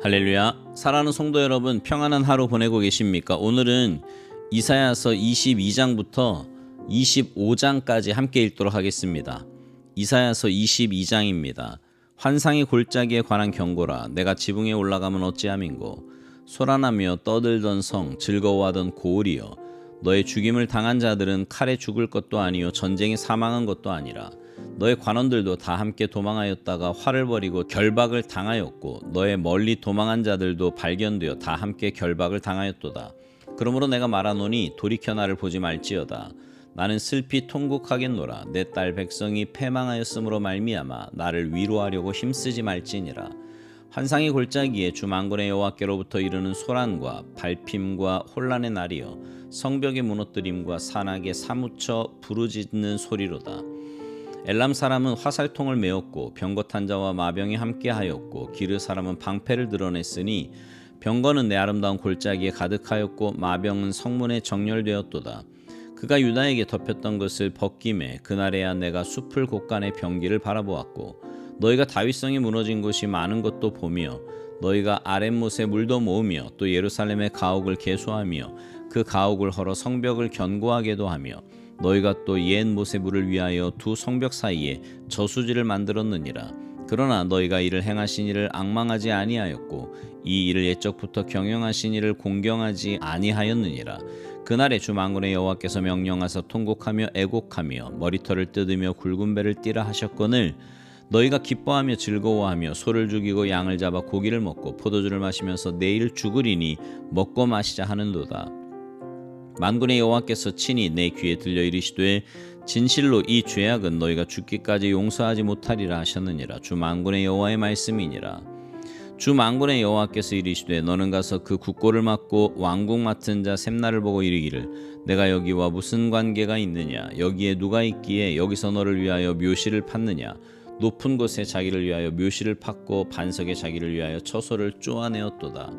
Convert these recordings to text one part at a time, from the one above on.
할렐루야. 사랑하는 성도 여러분, 평안한 하루 보내고 계십니까? 오늘은 이사야서 22장부터 25장까지 함께 읽도록 하겠습니다. 이사야서 22장입니다. 환상의 골짜기에 관한 경고라. 내가 지붕에 올라가면 어찌함인고. 소란하며 떠들던 성, 즐거워하던 고을이여. 너의 죽임을 당한 자들은 칼에 죽을 것도 아니요 전쟁에 사망한 것도 아니라. 너의 관원들도 다 함께 도망하였다가 활을 벌이고 결박을 당하였고 너의 멀리 도망한 자들도 발견되어 다 함께 결박을 당하였도다. 그러므로 내가 말하노니 돌이켜 나를 보지 말지어다. 나는 슬피 통곡하겠노라. 내 딸 백성이 패망하였으므로 말미암아 나를 위로하려고 힘쓰지 말지니라. 환상의 골짜기에 주 만군의 여호와께로부터 이르는 소란과 발핌과 혼란의 날이여 성벽의 무너뜨림과 산악에 사무쳐 부르짖는 소리로다. 엘람 사람은 화살통을 메었고 병거 탄 자와 마병이 함께하였고 기르 사람은 방패를 드러냈으니 병거는 내 아름다운 골짜기에 가득하였고 마병은 성문에 정렬되었도다. 그가 유다에게 덮였던 것을 벗김에 그날에야 내가 숲을 곳간의 병기를 바라보았고 너희가 다윗성이 무너진 곳이 많은 것도 보며 너희가 아랫못에 물도 모으며 또 예루살렘의 가옥을 개수하며 그 가옥을 헐어 성벽을 견고하게도 하며 너희가 또옛 못의 물을 위하여 두 성벽 사이에 저수지를 만들었느니라. 그러나 너희가 이를 행하신 이를 악망하지 아니하였고 이 일을 옛적부터 경영하신 이를 공경하지 아니하였느니라. 그날에 주 만군의 여호와께서 명령하사 통곡하며 애곡하며 머리털을 뜯으며 굵은 배를 띠라 하셨거늘 너희가 기뻐하며 즐거워하며 소를 죽이고 양을 잡아 고기를 먹고 포도주를 마시면서 내일 죽으리니 먹고 마시자 하는도다. 만군의 여호와께서 친히 내 귀에 들려 이르시되 진실로 이 죄악은 너희가 죽기까지 용서하지 못하리라 하셨느니라. 주 만군의 여호와의 말씀이니라. 주 만군의 여호와께서 이르시되 너는 가서 그 국고를 맡고 왕궁 맡은 자 샘나를 보고 이르기를 내가 여기와 무슨 관계가 있느냐? 여기에 누가 있기에 여기서 너를 위하여 묘시를 팠느냐 높은 곳에 자기를 위하여 묘시를 팠고 반석에 자기를 위하여 처소를 쪼아내었도다.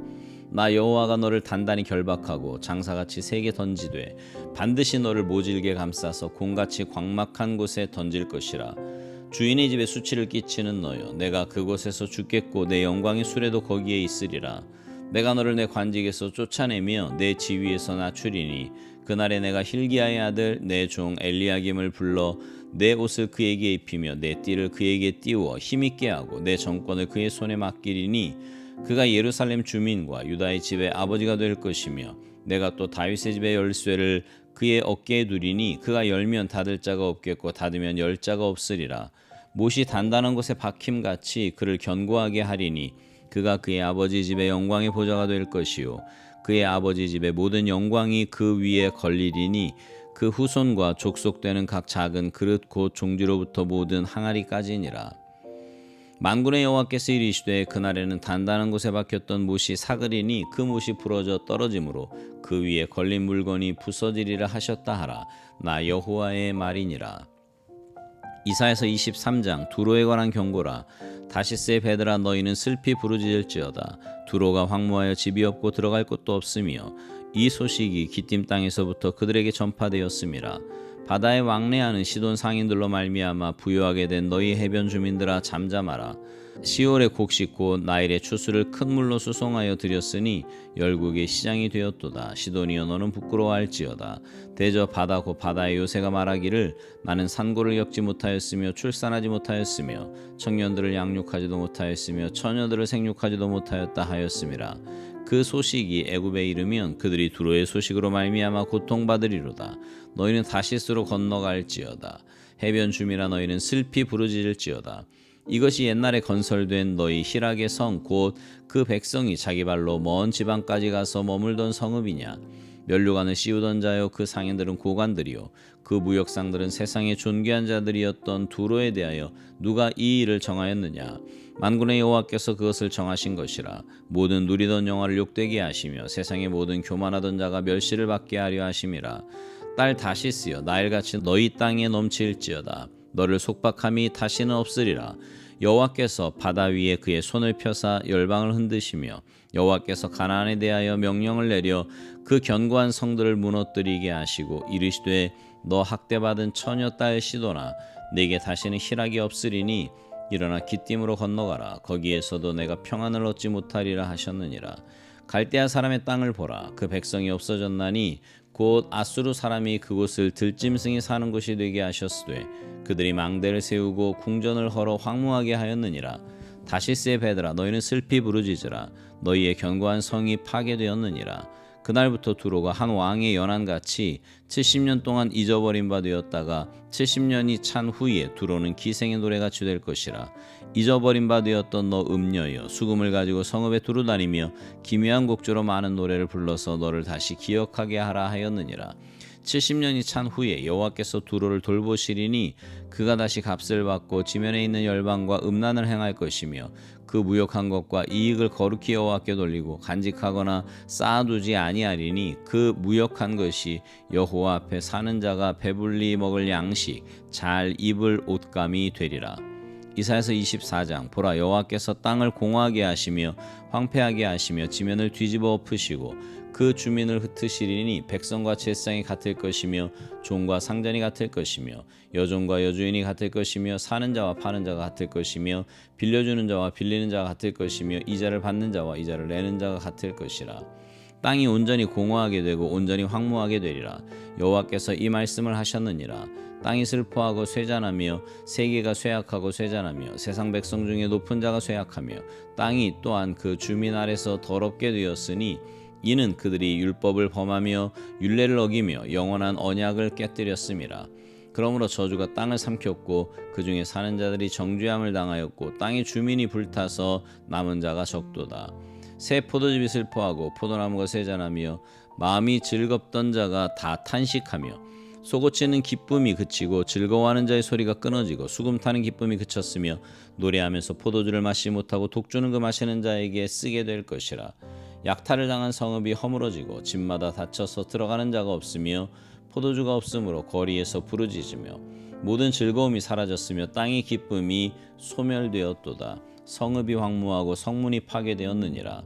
나 여호와가 너를 단단히 결박하고 장사같이 세게 던지되 반드시 너를 모질게 감싸서 공같이 광막한 곳에 던질 것이라. 주인의 집에 수치를 끼치는 너여 내가 그곳에서 죽겠고 내 영광의 수레도 거기에 있으리라. 내가 너를 내 관직에서 쫓아내며 내 지위에서 낮추리니 그날에 내가 힐기야의 아들 내 종 엘리야김을 불러 내 옷을 그에게 입히며 내 띠를 그에게 띄워 힘있게 하고 내 정권을 그의 손에 맡기리니 그가 예루살렘 주민과 유다의 집의 아버지가 될 것이며 내가 또 다윗의 집의 열쇠를 그의 어깨에 두리니 그가 열면 닫을 자가 없겠고 닫으면 열 자가 없으리라. 못이 단단한 곳에 박힘 같이 그를 견고하게 하리니 그가 그의 아버지 집의 영광의 보좌가 될 것이요 그의 아버지 집의 모든 영광이 그 위에 걸리리니 그 후손과 족속되는 각 작은 그릇 곧 종지로부터 모든 항아리까지니라. 만군의 여호와께서 이르시되 그날에는 단단한 곳에 박혔던 못이 사그리니 그 못이 부러져 떨어지므로 그 위에 걸린 물건이 부서지리라 하셨다 하라. 나 여호와의 말이니라. 이사에서 23장 두로에 관한 경고라 다시스의 베드라 너희는 슬피 부르짖을지어다. 두로가 황무하여 집이 없고 들어갈 곳도 없으며 이 소식이 기띔 땅에서부터 그들에게 전파되었음이라 바다에 왕래하는 시돈 상인들로 말미암아 부유하게 된 너희 해변 주민들아 잠잠하라 시올의 곡식 곧 나일의 추수를 큰 물로 수송하여 드렸으니 열국의 시장이 되었도다. 시돈이여 너는 부끄러워할지어다. 대저 바다 곧 바다의 요새가 말하기를 나는 산고를 엮지 못하였으며 출산하지 못하였으며 청년들을 양육하지도 못하였으며 처녀들을 생육하지도 못하였다 하였음이라 그 소식이 애굽에 이르면 그들이 두로의 소식으로 말미암아 고통받으리로다. 너희는 다시스로 건너갈지어다. 해변 주민아 너희는 슬피 부르짖을지어다 이것이 옛날에 건설된 너희 희락의 성 곧 그 백성이 자기 발로 먼 지방까지 가서 머물던 성읍이냐? 면류관을 씌우던 자여 그 상인들은 고관들이요. 그 무역상들은 세상의 존귀한 자들이었던 두로에 대하여 누가 이 일을 정하였느냐? 만군의 여호와께서 그것을 정하신 것이라. 모든 누리던 영화를 욕되게 하시며 세상의 모든 교만하던 자가 멸시를 받게 하려 하심이라. 딸 다시스여 나일같이 너희 땅에 넘칠지어다 너를 속박함이 다시는 없으리라. 여호와께서 바다 위에 그의 손을 펴사 열방을 흔드시며 여호와께서 가나안에 대하여 명령을 내려 그 견고한 성들을 무너뜨리게 하시고 이르시되 너 학대받은 처녀 딸 시도나 내게 다시는 희락이 없으리니 일어나 기띔으로 건너가라. 거기에서도 내가 평안을 얻지 못하리라 하셨느니라. 갈대아 사람의 땅을 보라. 그 백성이 없어졌나니 곧 아수르 사람이 그곳을 들짐승이 사는 곳이 되게 하셨으되 그들이 망대를 세우고 궁전을 헐어 황무하게 하였느니라. 다시스의 베드라 너희는 슬피 부르짖으라. 너희의 견고한 성이 파괴되었느니라 그날부터 두로가 한 왕의 연한같이 70년 동안 잊어버린 바 되었다가 70년이 찬 후에 두로는 기생의 노래같이 될 것이라 잊어버린 바 되었던 너 음녀여 수금을 가지고 성읍에 두루 다니며 기묘한 곡조로 많은 노래를 불러서 너를 다시 기억하게 하라 하였느니라. 70년이 찬 후에 여호와께서 두로를 돌보시리니 그가 다시 값을 받고 지면에 있는 열방과 음란을 행할 것이며 그 무역한 것과 이익을 거룩히 여호와께 돌리고 간직하거나 쌓아두지 아니하리니 그 무역한 것이 여호와 앞에 사는 자가 배불리 먹을 양식 잘 입을 옷감이 되리라. 이사야서 24장 보라 여호와께서 땅을 공허하게 하시며 황폐하게 하시며 지면을 뒤집어 엎으시고 그 주민을 흩으시리니 백성과 제상이 같을 것이며 종과 상전이 같을 것이며 여종과 여주인이 같을 것이며 사는 자와 파는 자가 같을 것이며 빌려주는 자와 빌리는 자가 같을 것이며 이자를 받는 자와 이자를 내는 자가 같을 것이라 땅이 온전히 공허하게 되고 온전히 황무하게 되리라. 여호와께서 이 말씀을 하셨느니라. 땅이 슬퍼하고 쇠잔하며 세계가 쇠약하고 쇠잔하며 세상 백성 중에 높은 자가 쇠약하며 땅이 또한 그 주민 아래서 더럽게 되었으니 이는 그들이 율법을 범하며 율례를 어기며 영원한 언약을 깨뜨렸음이라. 그러므로 저주가 땅을 삼켰고 그 중에 사는 자들이 정죄함을 당하였고 땅의 주민이 불타서 남은 자가 적도다 새 포도즙이 슬퍼하고 포도나무가 쇠잔하며 마음이 즐겁던 자가 다 탄식하며 쏘고치는 기쁨이 그치고 즐거워하는 자의 소리가 끊어지고 수금 타는 기쁨이 그쳤으며 노래하면서 포도주를 마시지 못하고 독주는 그 마시는 자에게 쓰게 될 것이라. 약탈을 당한 성읍이 허물어지고 집마다 닫혀서 들어가는 자가 없으며 포도주가 없으므로 거리에서 부르짖으며 모든 즐거움이 사라졌으며 땅의 기쁨이 소멸되었도다 성읍이 황무하고 성문이 파괴되었느니라.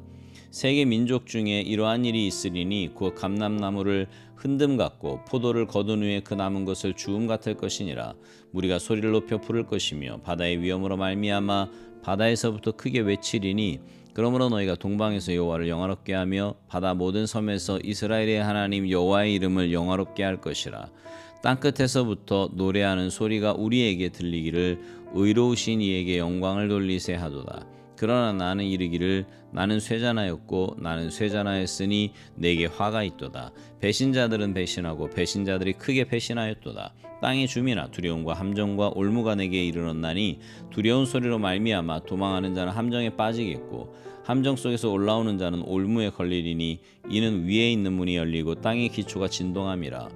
세계 민족 중에 이러한 일이 있으리니 곧 감람나무를 흔듦 같고 포도를 거둔 후에 그 남은 것을 주움 같을 것이니라. 무리가 소리를 높여 부를 것이며 바다의 위험으로 말미암아 바다에서부터 크게 외치리니 그러므로 너희가 동방에서 여호와를 영화롭게 하며 바다 모든 섬에서 이스라엘의 하나님 여호와의 이름을 영화롭게 할 것이라. 땅 끝에서부터 노래하는 소리가 우리에게 들리기를 의로우신 이에게 영광을 돌리세 하도다. 그러나 나는 이르기를 나는 쇠잔하였고 나는 쇠잔하였으니 내게 화가 있도다. 배신자들은 배신하고 배신자들이 크게 배신하였도다. 땅의 주민아 두려움과 함정과 올무가 내게 이르렀나니 두려운 소리로 말미암아 도망하는 자는 함정에 빠지겠고 함정 속에서 올라오는 자는 올무에 걸리리니 이는 위에 있는 문이 열리고 땅의 기초가 진동함이라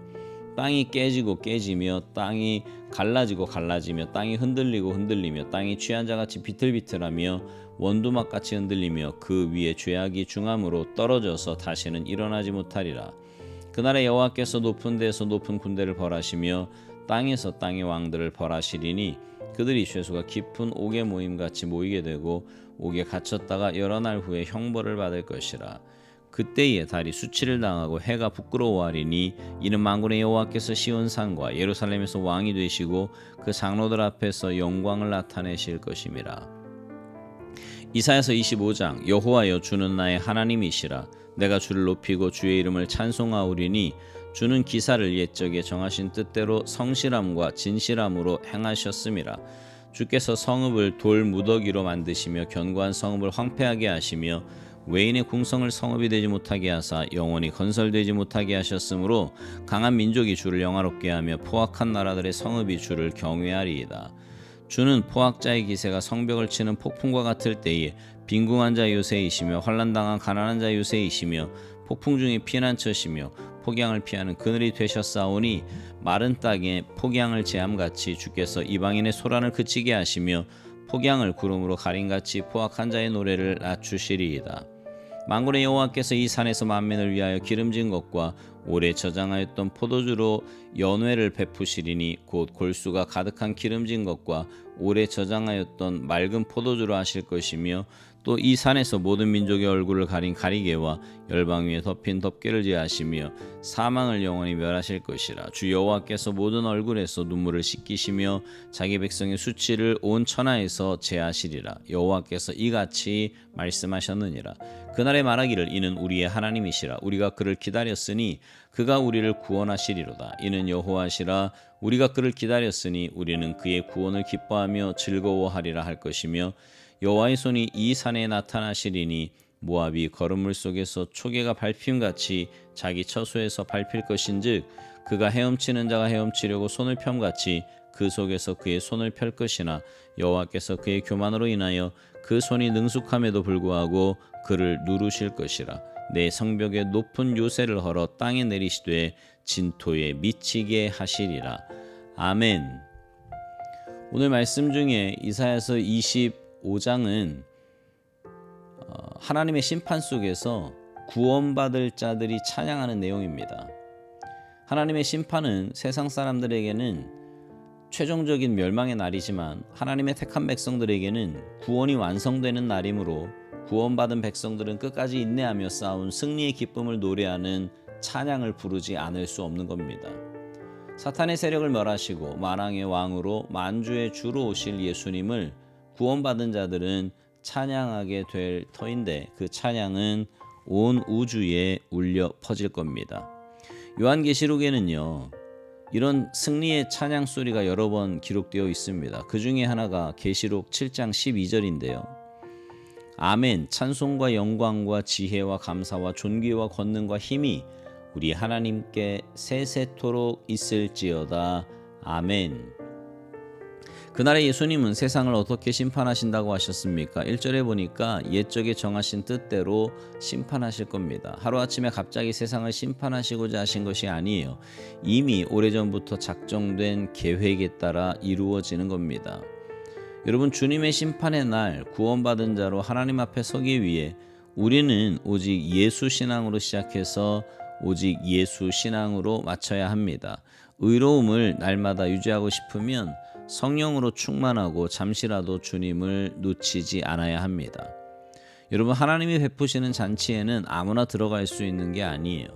땅이 깨지고 깨지며 땅이 갈라지고 갈라지며 땅이 흔들리고 흔들리며 땅이 취한 자같이 비틀비틀하며 원두막같이 흔들리며 그 위에 죄악이 중함으로 떨어져서 다시는 일어나지 못하리라. 그날에 여호와께서 높은 데서 높은 군대를 벌하시며 땅에서 땅의 왕들을 벌하시리니 그들이 죄수가 깊은 옥의 모임 같이 모이게 되고 옥에 갇혔다가 여러 날 후에 형벌을 받을 것이라. 그때에 달이 수치를 당하고 해가 부끄러워하리니 이는 만군의 여호와께서 시온 산과 예루살렘에서 왕이 되시고 그 장로들 앞에서 영광을 나타내실 것임이라. 이사야서 25장 여호와여 주는 나의 하나님이시라 내가 주를 높이고 주의 이름을 찬송하오리니 주는 기사를 옛적에 정하신 뜻대로 성실함과 진실함으로 행하셨음이라 주께서 성읍을 돌 무더기로 만드시며 견고한 성읍을 황폐하게 하시며 외인의 궁성을 성읍이 되지 못하게 하사 영원히 건설되지 못하게 하셨으므로 강한 민족이 주를 영화롭게 하며 포악한 나라들의 성읍이 주를 경외하리이다. 주는 포악자의 기세가 성벽을 치는 폭풍과 같을 때에 빈궁한 자 요새이시며 환란당한 가난한 자 요새이시며 폭풍 중에 피난처시며 폭양을 피하는 그늘이 되셨사오니 마른 땅에 폭양을 제함같이 주께서 이방인의 소란을 그치게 하시며 폭양을 구름으로 가림같이 포악한 자의 노래를 낮추시리이다. 만군의 여호와께서 이 산에서 만민을 위하여 기름진 것과 오래 저장하였던 포도주로 연회를 베푸시리니 곧 골수가 가득한 기름진 것과 오래 저장하였던 맑은 포도주로 하실 것이며 또 이 산에서 모든 민족의 얼굴을 가린 가리개와 열방 위에 덮인 덮개를 제하시며 사망을 영원히 멸하실 것이라 주 여호와께서 모든 얼굴에서 눈물을 씻기시며 자기 백성의 수치를 온 천하에서 제하시리라. 여호와께서 이같이 말씀하셨느니라. 그날에 말하기를 이는 우리의 하나님이시라. 우리가 그를 기다렸으니 그가 우리를 구원하시리로다. 이는 여호와시라. 우리가 그를 기다렸으니 우리는 그의 구원을 기뻐하며 즐거워하리라 할 것이며 여호와의 손이 이 산에 나타나시리니 모압이 걸음물 속에서 초계가 밟힘 같이 자기 처소에서 밟힐 것인즉 그가 헤엄치는 자가 헤엄치려고 손을 펴같이 그 속에서 그의 손을 펼 것이나 여호와께서 그의 교만으로 인하여 그 손이 능숙함에도 불구하고 그를 누르실 것이라 내 성벽에 높은 요새를 헐어 땅에 내리시되 진토에 미치게 하시리라 아멘. 오늘 말씀 중에 이사야서 25장은 어, 하나님의 심판 속에서 구원받을 자들이 찬양하는 내용입니다. 하나님의 심판은 세상 사람들에게는 최종적인 멸망의 날이지만 하나님의 택한 백성들에게는 구원이 완성되는 날이므로 구원받은 백성들은 끝까지 인내하며 싸운 승리의 기쁨을 노래하는 찬양을 부르지 않을 수 없는 겁니다. 사탄의 세력을 멸하시고 만왕의 왕으로 만주의 주로 오실 예수님을 구원받은 자들은 찬양하게 될 터인데 그 찬양은 온 우주에 울려 퍼질 겁니다. 요한계시록에는요. 이런 승리의 찬양 소리가 여러 번 기록되어 있습니다. 그 중에 하나가 계시록 7장 12절인데요. 아멘 찬송과 영광과 지혜와 감사와 존귀와 권능과 힘이 우리 하나님께 세세토록 있을지어다. 아멘. 그날에 예수님은 세상을 어떻게 심판하신다고 하셨습니까? 1절에 보니까 옛적에 정하신 뜻대로 심판하실 겁니다. 하루아침에 갑자기 세상을 심판하시고자 하신 것이 아니에요. 이미 오래전부터 작정된 계획에 따라 이루어지는 겁니다. 여러분 주님의 심판의 날 구원받은 자로 하나님 앞에 서기 위해 우리는 오직 예수 신앙으로 시작해서 오직 예수 신앙으로 마쳐야 합니다. 의로움을 날마다 유지하고 싶으면 성령으로 충만하고 잠시라도 주님을 놓치지 않아야 합니다. 여러분 하나님이 베푸시는 잔치에는 아무나 들어갈 수 있는 게 아니에요.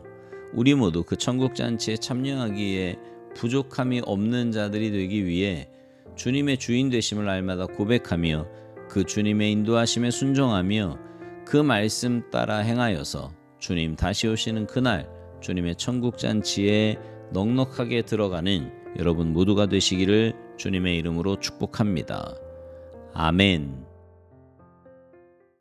우리 모두 그 천국 잔치에 참여하기에 부족함이 없는 자들이 되기 위해 주님의 주인 되심을 날마다 고백하며 그 주님의 인도하심에 순종하며 그 말씀 따라 행하여서 주님 다시 오시는 그날 주님의 천국 잔치에 넉넉하게 들어가는 여러분 모두가 되시기를 주님의 이름으로 축복합니다. 아멘.